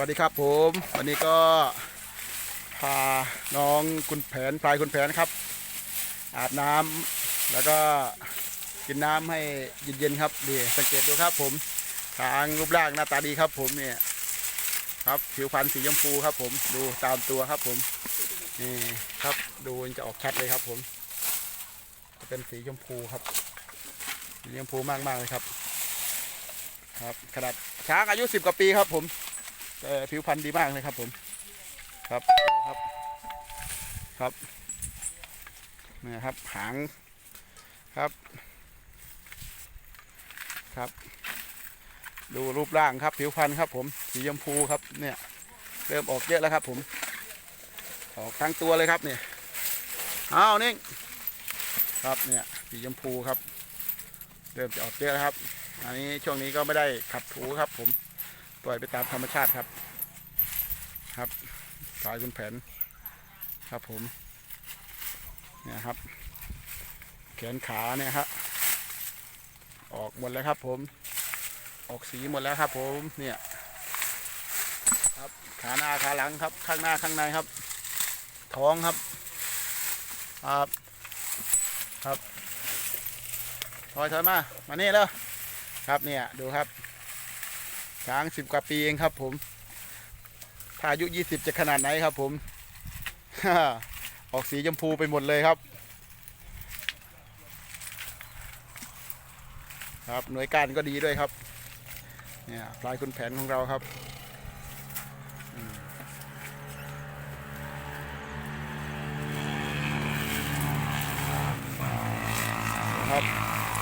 วัสดีครับผม วันนี้ก็พาน้องคุณแผนพลายคุณแผนครับ อาบน้ำแล้วก็กินน้ำให้เย็นๆครับดีสังเกตดูครับ ผมทางรูปร่างหน้าตาดีครับ ผมเนี่ยครับผิวพรรณสีชมพูครับ ผมดูตามตัวครับ ผมนี่ครับดูจะออกชัดเลยครับ ผม จะเป็นสีชมพูครับสีชมพูมากๆเลยครับ ครับขนาดช้างอายุสิบกว่าปีครับ ผม แต่ผิวพรรณดีมากเลยครับผม ครับครับครับนี่ครับหางครับครับ ดูรูปร่างครับ ผิวพรรณครับผมสีชมพูครับเนี่ยเริ่มออกเยอะแล้วครับ ผม ออกทั้งตัวเลยครับเนี่ยอ้าวนิ่ครับเนี่ยสีชมพูครับ เริ่มจะออกเยอะแล้วครับ อันนี้ช่วงนี้ก็ไม่ได้ขัดถูครับผม ปล่อยไปตามธรรมชาติครับ ครับสายคุณแผน ครับผมเนี่ยครับ แขนขาเนี่ยครับออกหมดแล้วครับผม ออกสีหมดแล้วครับ ผมเนี่ย ครับขาหน้าขาหลังครับ ข้างหน้าข้างในครับ ท้องครับครับครับถอยถอยมามานี่แล้วครับเนี่ยดูครับ ช้างสิบกว่าปีเองครับผม ถ้าอายุยี่สิบจะขนาดไหนครับผมออกสีชมพูไปหมดเลยครับ ครับหน่วยการก็ดีด้วยครับ เนี่ยปลายคุณแผนของเราครับครับ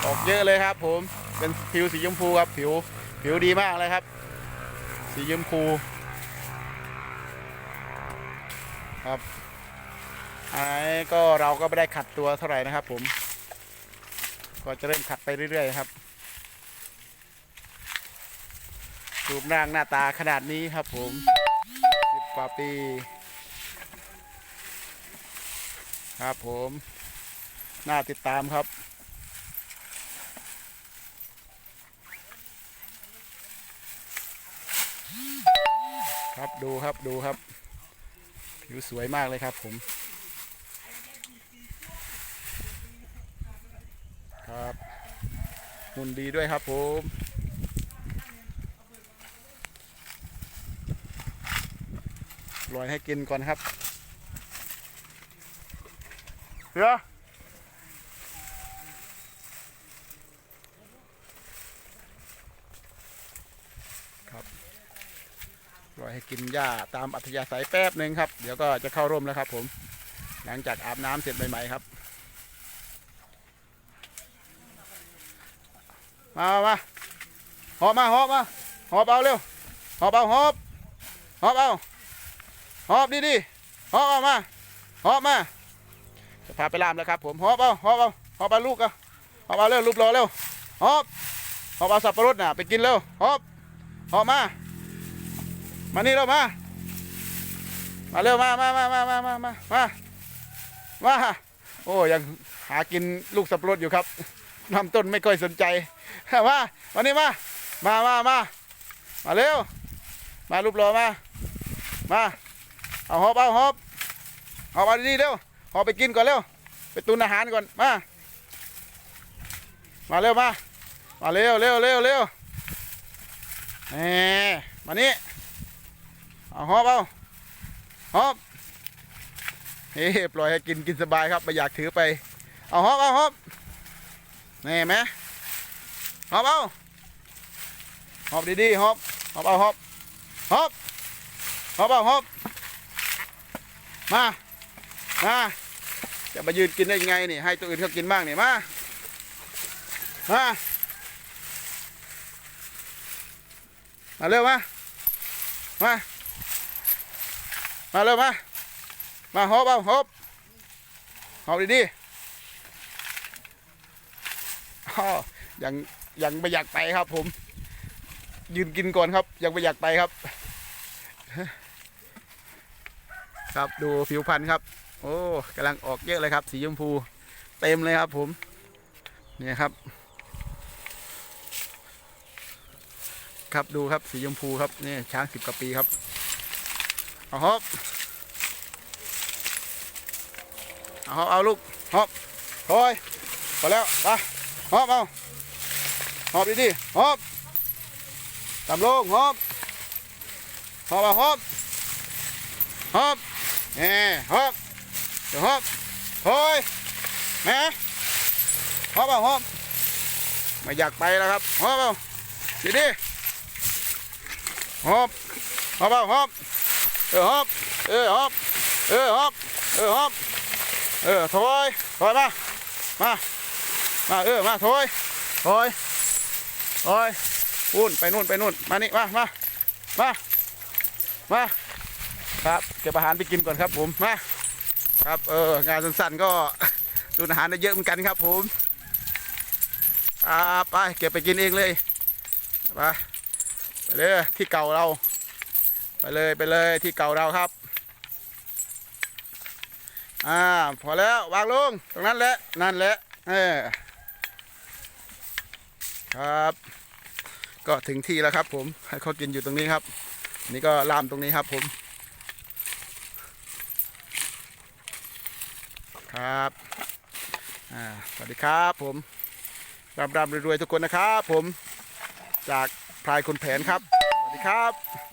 ออกเยอะเลยครับผมเป็นผิวสีชมพูครับผิว ผิวดีมากเลยครับ สีชมพูครับอันนี้ก็เราก็ไม่ได้ขัดตัวเท่าไหร่นะครับ ผม ก็จะเริ่มขัดไปเรื่อยๆครับรูปร่างหน้าตาขนาดนี้ครับผมสิบกว่าปี ครับผม น่าติดตามครับ ครับดูครับดูครับ ผิวสวยมากเลยครับผม ครับหุ่นดีด้วยครับผมลอยให้กินก่อนครับเรือ ปล่อยให้กินหญ้าตามอัธยาศัยแป๊บหนึ่งครับ เดี๋ยวก็จะเข้าร่มแล้วครับผม หลังจากอาบน้ำเสร็จใหม่ๆครับมามามาหอบมาหอบมาหอบเอาเร็วหอบเอาหอบหอบเอาหอบดีๆหอบเอามาหอบมาจะพาไปลามแล้วครับผมหอบเอาหอบเอาหอบเอาลูกเอาหอบเอาเร็วรูปรอเร็วหอบหอบเอาสับปะรดน่ะไปกินเร็วหอบหอบมา มานี่เร็วมา มาเร็วมามามามามามามามามาโอ้ยังหากินลูกสับปะรดอยู่ครับลำต้นไม่ค่อยสนใจมามานี่มา มามามามาเร็ว มารูปรอมา มาเอาหอบเอาหอบหอบเอาดีเร็วหอบไปกินก่อนเร็วไปตุนอาหารก่อนมา มาเร็วมา มาเร็วเร็วเร็วเร็วแหมมานี่ เอาหอบเอาหอบเฮ้ปล่อยให้กินกินสบายครับไม่อยากถือไป เอาหอบเอาหอบนี่ไหมหอบเอาหอบดีๆหอบหอบเอาหอบหอบหอบเอาหอบมามาจะมายืนกินได้ยังไงนี่ให้ตัวอื่นเขากินบ้างนี่มามามาเร็วมา มา มาเร็วมา มาหอบเอาหอบหอบดีๆอ้อยังยังไม่อยากไปครับ ผม ยืนกินก่อนครับ ยังไม่อยากไปครับ ครับดูผิวพรรณครับ โอ้กำลังออกเยอะเลยครับ สีชมพูเต็มเลยครับ ผมเนี่ยครับ ครับดูครับสีชมพูครับนี่ช้างสิบกว่าปีครับ เอาฮอบเอาฮอบเอาลูกฮอบถอยพอแล้วไปฮอบเอาฮอบดีๆฮอบตามลงฮอบฮอบเอาฮอบฮอบเน่ฮอบเดี๋ยวฮอบถอยแม่ฮอบเอาฮอบไม่อยากไปแล้วครับฮอบเอาดีๆฮอบฮอบเอาฮอบ เออฮอบเออฮอบเออฮอบเออฮอบเออถอยถอยมามามาเออมาถอยถอยถอยอุ่นไปนู่นไปนู่นมานี่มามามามาครับเก็บอาหารไปกินก่อนครับผมมาครับเอองานสั้นๆก็ดูอาหารได้เยอะเหมือนกันครับผมอ่าไปเก็บไปกินเองเลยไปไปเลยที่เก่าเรา เลยไปเลยที่เก่าเราครับ อ่าพอแล้ววางลงตรงนั้นแหละนั่นแหละเออครับ ก็ถึงที่แล้วครับ ผมให้เขากินอยู่ตรงนี้ครับ นี่ก็ลามตรงนี้ครับผม ครับอ่าสวัสดีครับผมรำรำรวยๆทุกคนนะครับ ผมจากพลายคุณแผนครับ สวัสดีครับ